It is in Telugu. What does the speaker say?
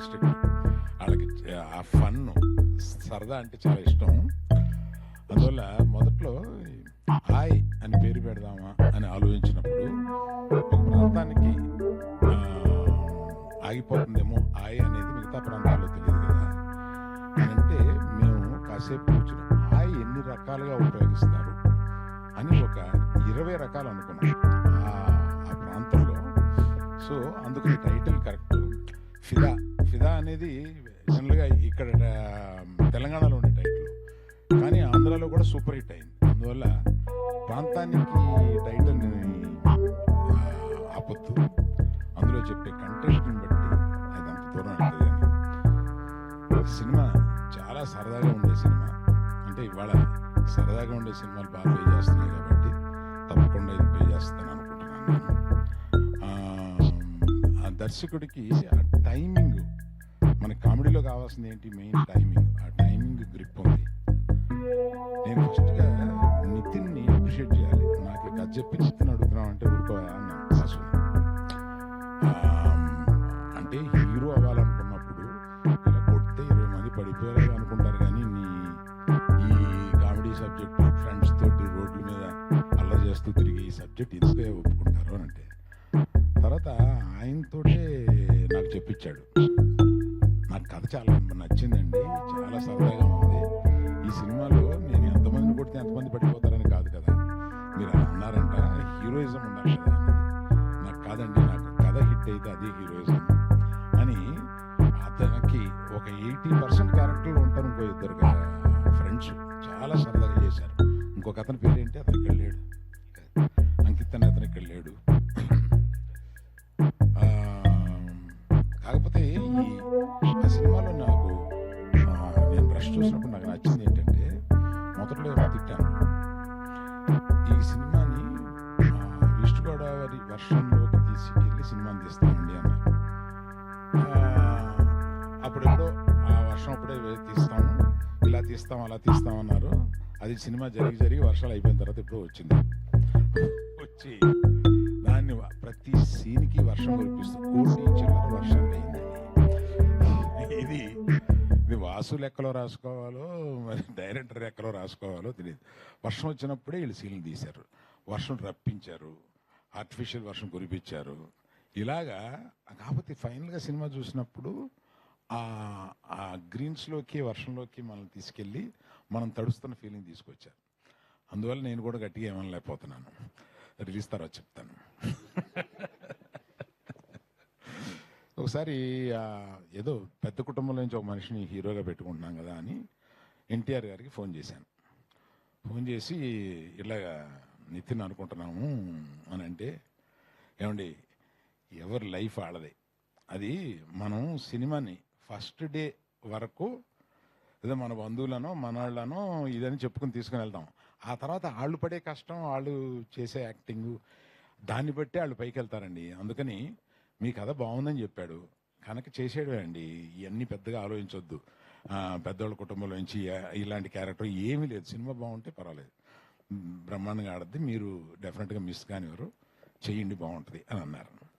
వాళ్ళకి ఆ ఫన్ సరదా అంటే చాలా ఇష్టం. అందువల్ల మొదట్లో హాయ్ అని పేరు పెడదామా అని ఆలోచించినప్పుడు ఒక ప్రాంతానికి ఆగిపోతుందేమో హాయ్ అనేది మిగతా ప్రాంతాల్లో తెలియదు కదా. అంటే మేము కాసేపు కూర్చుని హాయ్ ఎన్ని రకాలుగా ఉపయోగిస్తారు అని ఒక ఇరవై రకాలు అనుకున్నాం. ఆ ప్రాంతంలో. సో అందుకు టైటిల్ కరెక్ట్. ఫిదా. ఫిదా అనేది జనరల్గా ఇక్కడ తెలంగాణలో ఉండే టైటిల్ కానీ ఆంధ్రాలో కూడా సూపర్ హిట్ అయింది. అందువల్ల ప్రాంతానికి టైటిల్ని ఆపొద్దు. అందులో చెప్పే కంటెంట్ని బట్టి అది అంత దూరం వెళ్తుంది సినిమా చాలా సరదాగా ఉండే సినిమా. అంటే ఇవాళ సరదాగా ఉండే సినిమాలు బాగా పే చేస్తున్నాయి కాబట్టి తప్పకుండా ఇది పే చేస్తాను అనుకుంటున్నాను ఆ, దర్శకుడికి ఆ టైమింగ్ మన కామెడీలో కావాల్సింది ఏంటి? మెయిన్ టైమింగ్ ఆ టైమింగ్ గ్రిప్ ఉంది. నేను ఫస్ట్గా నితిన్ని అప్రిషియేట్ చేయాలి. నాకు కథ చెప్పి నితిన్ అడుగుతున్నాం అంటే అన్నాను అంటే హీరో అవ్వాలనుకున్నప్పుడు ఇలా కొడితే ఇరవై మంది పడిపోయారు అనుకుంటారు కానీ నీ ఈ కామెడీ సబ్జెక్ట్ ఫ్రెండ్స్ తోటి రోడ్ల మీద అల్లరి చేస్తూ తిరిగి ఈ సబ్జెక్ట్ ఎందుకే ఒప్పుకుంటారు అని అంటే. తర్వాత ఆయనతోటే నాకు చెప్పించాడు. కథ చాలా నచ్చిందండి. చాలా సరదాగా ఉంది. ఈ సినిమాలో నేను ఎంతమందిని కొడితే ఎంతమంది పడిపోతారని కాదు కదా. మీరు అలా అన్నారంట హీరోయిజం ఉండాలి కదా నాకు కాదండి నాకు కథ హిట్ అయితే అది హీరోయిజం. అని అతనికి ఒక ఎయిటీ పర్సెంట్ క్యారెక్టర్లు ఉంటారు ఇంకో ఇద్దరు ఫ్రెండ్స్. చాలా సరదాగా చేశారు. ఇంకొక అతని పేరు ఏంటి అతను ఇక్కడ లేడు అంకిత్ అనే అతను ఇక్కడ లేడు అంటే ఆ సినిమాలో నాకు నేను బ్రష్ చూసినప్పుడు నాకు నచ్చింది ఏంటంటే మొదట్లో ఏమో తిట్టాను. ఈ సినిమాని ఈస్ట్ గోదావరి వర్షంలోకి తీసుకెళ్ళి సినిమాని తీస్తామండి అన్న. అప్పుడెప్పుడో ఆ వర్షం అప్పుడే తీస్తాము. ఇలా తీస్తాం అలా తీస్తాం అన్నారు. అది సినిమా జరిగి జరిగి వర్షాలు అయిపోయిన తర్వాత ఇప్పుడు వచ్చింది. వచ్చి దాన్ని ప్రతి సీన్కి వర్షం కురిపిస్తుంది కోటి చిల్లర వర్షం ఇది వాసు రాసుకోవాలో మరి డైరెక్టర్ లెక్కలో రాసుకోవాలో తెలియదు వర్షం వచ్చినప్పుడే వీళ్ళు సీన్లు తీశారు. వర్షం రప్పించారు. ఆర్టిఫిషియల్ వర్షం కురిపించారు. ఇలాగా కాకపోతే ఫైనల్గా సినిమా చూసినప్పుడు ఆ ఆ గ్రీన్స్లోకి వర్షంలోకి మనల్ని తీసుకెళ్ళి మనం తడుస్తున్న ఫీలింగ్ తీసుకొచ్చారు. అందువల్ల నేను కూడా గట్టిగా ఏమనలేకపోతున్నాను. రిలీజ్ తర్వాత చెప్తాను. ఒకసారి ఏదో పెద్ద కుటుంబంలో నుంచి ఒక మనిషిని హీరోగా పెట్టుకుంటున్నాం కదా అని ఎన్టీఆర్ గారికి ఫోన్ చేశాను. ఫోన్ చేసి ఇలాగా నితిన్ అనుకుంటున్నాము అని అంటే ఏమండి ఎవరి లైఫ్ ఆడదే అది మనం సినిమాని ఫస్ట్ డే వరకు ఏదో మన బంధువులనో మనవాళ్ళనో ఇదని చెప్పుకుని తీసుకుని వెళ్తాం. ఆ తర్వాత వాళ్ళు పడే కష్టం వాళ్ళు చేసే యాక్టింగ్ దాన్ని బట్టి వాళ్ళు పైకి వెళ్తారండి. అందుకని మీ కథ బాగుందని చెప్పాడు. కనుక చేసాడు అండి. ఇవన్నీ పెద్దగా ఆలోచించొద్దు. పెద్దవాళ్ళ కుటుంబంలో నుంచి ఇలాంటి క్యారెక్టర్ ఏమీ లేదు. సినిమా బాగుంటే పర్వాలేదు. బ్రహ్మాండంగా ఆడద్ది. మీరు డెఫినెట్గా మిస్ కానివారు చేయండి బాగుంటుంది అని అన్నారు.